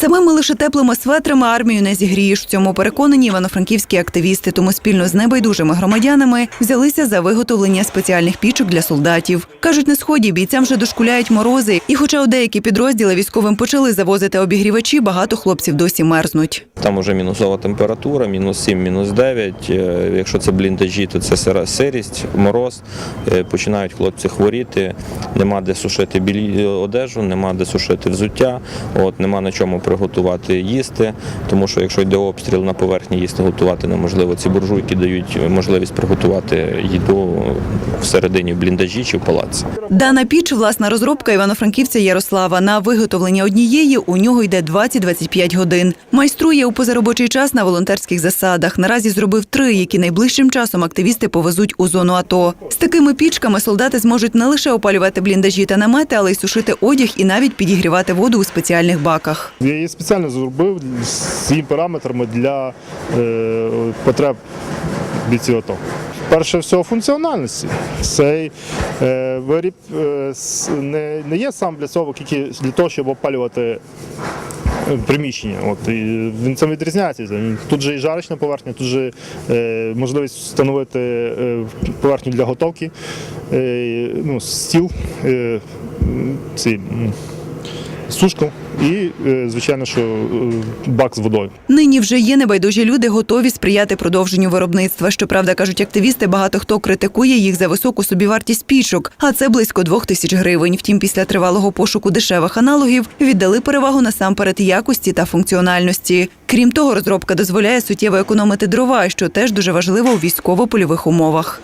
Самими лише теплими светрами армію не зігрієш. В цьому переконані івано-франківські активісти, тому спільно з небайдужими громадянами взялися за виготовлення спеціальних пічок для солдатів. Кажуть, на сході бійцям вже дошкуляють морози, і хоча у деякі підрозділи військовим почали завозити обігрівачі, багато хлопців досі мерзнуть. Там вже мінусова температура, мінус 7, мінус 9. Е, Якщо це бліндажі, то це сира- сирість, мороз. Е, Починають хлопці хворіти, нема де сушити білі одежу, нема де сушити взуття, от, нема на чому приготувати їсти, тому що якщо йде обстріл на поверхні, їсти готувати неможливо. Ці буржуйки дають можливість приготувати їду всередині в бліндажі чи в палаці. Дана піч власна розробка івано-франківця Ярослава. На виготовлення однієї у нього йде 20-25 годин. Майструє у позаробочий час на волонтерських засадах. Наразі зробив три, які найближчим часом активісти повезуть у зону АТО. Такими пічками солдати зможуть не лише опалювати бліндажі та намети, але й сушити одяг і навіть підігрівати воду у спеціальних баках. Я її спеціально зробив з своїми параметрами для е, потреб бійців АТО. Перше всього функціональності. Цей е, виріб е, не, не є сам для цього, тільки для того, щоб опалювати приміщення. От, і він цим відрізняється. Тут же і жарочна поверхня, тут же е, можливість встановити е, поверхню для готовки, е, ну, стіл, е, ці, сушку і, е, звичайно, що е, бак з водою. Нині вже є небайдужі люди, готові сприяти продовженню виробництва. Щоправда, кажуть активісти, багато хто критикує їх за високу собівартість пічок, а це близько двох тисяч гривень. Втім, після тривалого пошуку дешевих аналогів віддали перевагу насамперед якості та функціональності. Крім того, розробка дозволяє суттєво економити дрова, що теж дуже важливо у військово-польових умовах.